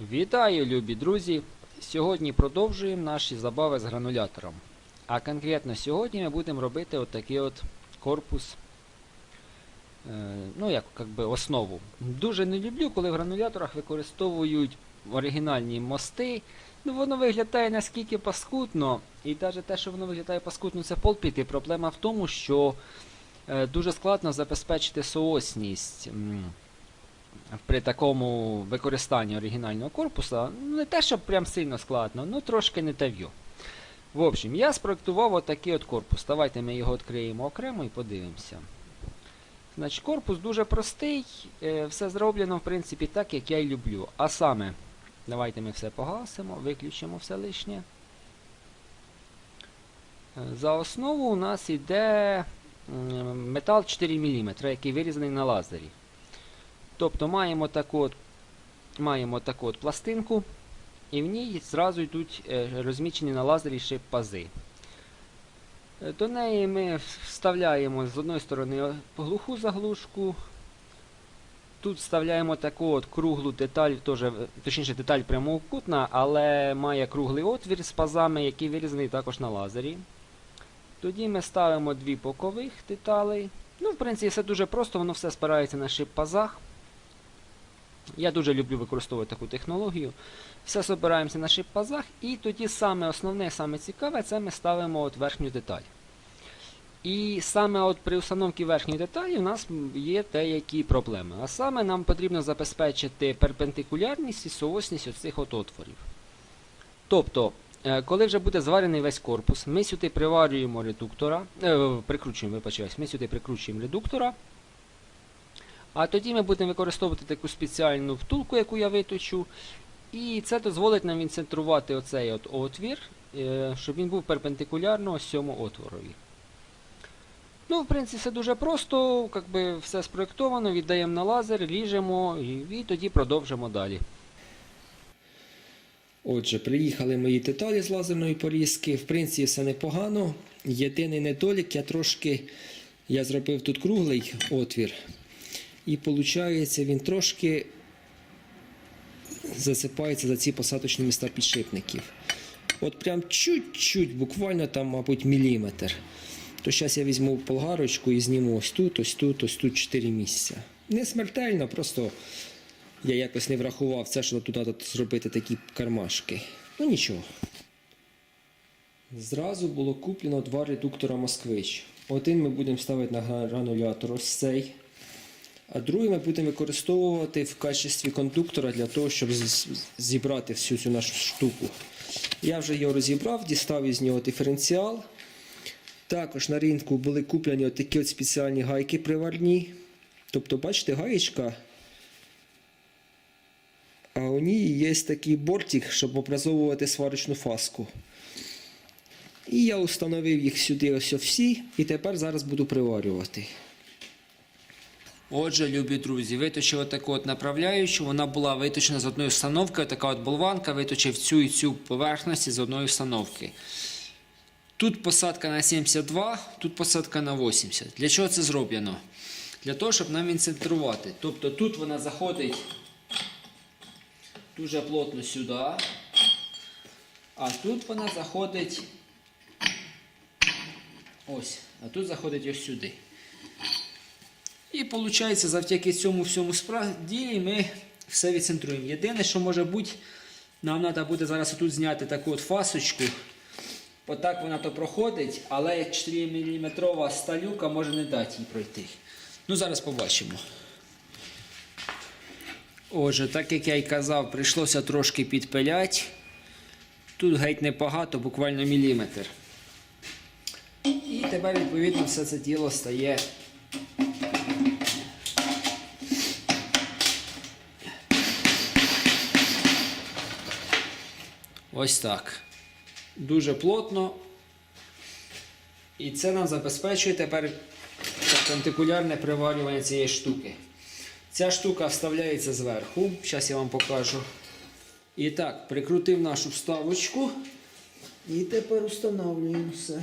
Вітаю, любі друзі! Сьогодні продовжуємо наші забави з гранулятором. А конкретно сьогодні ми будемо робити отакий от корпус, е, ну як, як би основу. Дуже не люблю, коли в грануляторах використовують оригінальні мости. Ну воно виглядає наскільки паскудно, і навіть те, що воно виглядає паскудно, це полпіти. Проблема в тому, що е, дуже складно забезпечити соосність. При такому використанні оригінального корпуса, не те, щоб прям сильно складно, ну трошки не тав'ю. В общем, я спроектував отакий от корпус. Давайте ми його відкриємо окремо і подивимося. Значить, корпус дуже простий, е, все зроблено, в принципі, так, як я й люблю. А саме, давайте ми все погасимо, виключимо все лишнє. Е, За основу у нас йде метал 4 мм, який вирізаний на лазері. Тобто маємо таку от, маємо таку от пластинку, і в ній зразу йдуть е, розмічені на лазері ще пази. Е, До неї ми вставляємо з одної сторони глуху заглушку. Тут вставляємо таку от круглу деталь, теж, е, точніше деталь прямокутна, але має круглий отвір з пазами, який вирізаний також на лазері. Тоді ми ставимо дві бокових деталей. Ну, в принципі, все дуже просто, воно все спирається на шип-пазах. Я дуже люблю використовувати таку технологію. Все збираємося на шип-пазах, і тоді саме основне, саме цікаве, це ми ставимо от верхню деталь. І саме от при установці верхньої деталі у нас є деякі проблеми. А саме нам потрібно забезпечити перпендикулярність і соосність оцих от отворів. Тобто, е, коли вже буде зварений весь корпус, ми сюди приварюємо редуктора, е, прикручуємо, вибачаюсь, ми сюди прикручуємо редуктора. А тоді ми будемо використовувати таку спеціальну втулку, яку я виточу. І це дозволить нам відцентрувати оцей от отвір, е, щоб він був перпендикулярно ось цьому отворові. Ну, в принципі, все дуже просто, как би все спроєктовано, віддаємо на лазер, ріжемо і тоді продовжимо далі. Отже, приїхали мої деталі з лазерної порізки. В принципі, все непогано. Єдиний недолік, я трошки я зробив тут круглий отвір. І виходить, він трошки засипається за ці посадочні міста підшипників. От прям чуть-чуть, буквально там, мабуть, міліметр. То зараз я візьму болгарочку і зніму ось тут, ось тут, ось тут 4 місця. Не смертельно, просто я якось не врахував це, що треба зробити такі кармашки. Ну нічого. Зразу було куплено два редуктора Москвич. Один ми будемо ставити на гранулятор ось цей. А другий ми будемо використовувати в качестві кондуктора для того, щоб зібрати всю цю нашу штуку. Я вже його розібрав, дістав із нього диференціал. Також на ринку були куплені такі спеціальні гайки приварні. Тобто, бачите, гаєчка а у ній є такий бортик, щоб образовувати сварочну фаску. І я установив їх сюди ось всі, і тепер зараз буду приварювати. Отже, любі друзі, виточив таку от направляючу. Вона була виточена з одної установки, така от болванка, виточив цю і цю поверхності з одної установки. Тут посадка на 72, тут посадка на 80. Для чого це зроблено? Для того, щоб нам інцентрувати. Тобто тут вона заходить дуже плотно сюди, а тут вона заходить ось, а тут заходить ось сюди. І виходить, завдяки цьому всьому спра- ділі ми все відцентруємо. Єдине, що може бути, нам треба буде зараз тут зняти таку от фасочку. Отак вона то проходить, але 4 мм сталюка може не дати їй пройти. Ну, зараз побачимо. Отже, так як я й казав, прийшлося трошки підпиляти. Тут геть небагато, буквально міліметр. І тепер, відповідно, все це діло стає Ось так. Дуже плотно. І це нам забезпечує тепер перпендикулярне приварювання цієї штуки. Ця штука вставляється зверху. Зараз я вам покажу. І так, прикрутив нашу вставочку. І тепер встановлюємо все.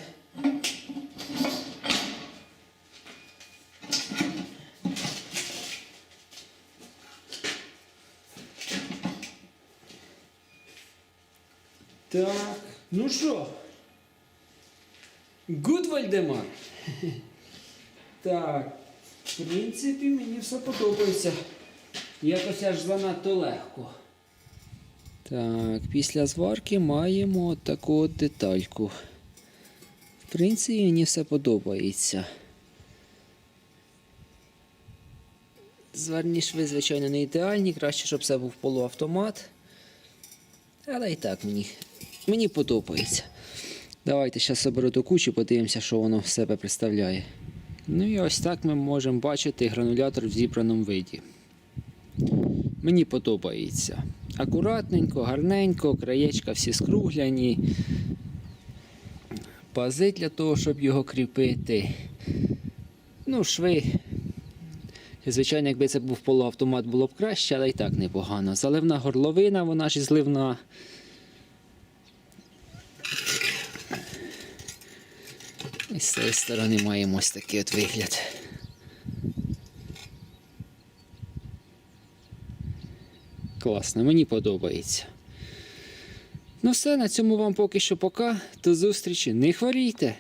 Так, ну що? Гуд Вальдемар. Так, в принципі, мені все подобається. Якось аж занадто легко. Так, після зварки маємо таку детальку. В принципі, мені все подобається. Зварні шви, звичайно, не ідеальні, краще, щоб це був полуавтомат. Але і так мені, мені подобається. Давайте зараз соберу до кучі, подивимося, що воно в себе представляє. Ну і ось так ми можемо бачити гранулятор в зібраному виді. Мені подобається. Акуратненько, гарненько, краєчка всі скругляні. Пази для того, щоб його кріпити. Ну, шви. Звичайно, якби це був полуавтомат, було б краще, але і так непогано. Заливна горловина, вона ж і зливна. І з цієї сторони маємо ось такий от вигляд. Класно, мені подобається. Ну все, на цьому вам поки що пока. До зустрічі. Не хворійте!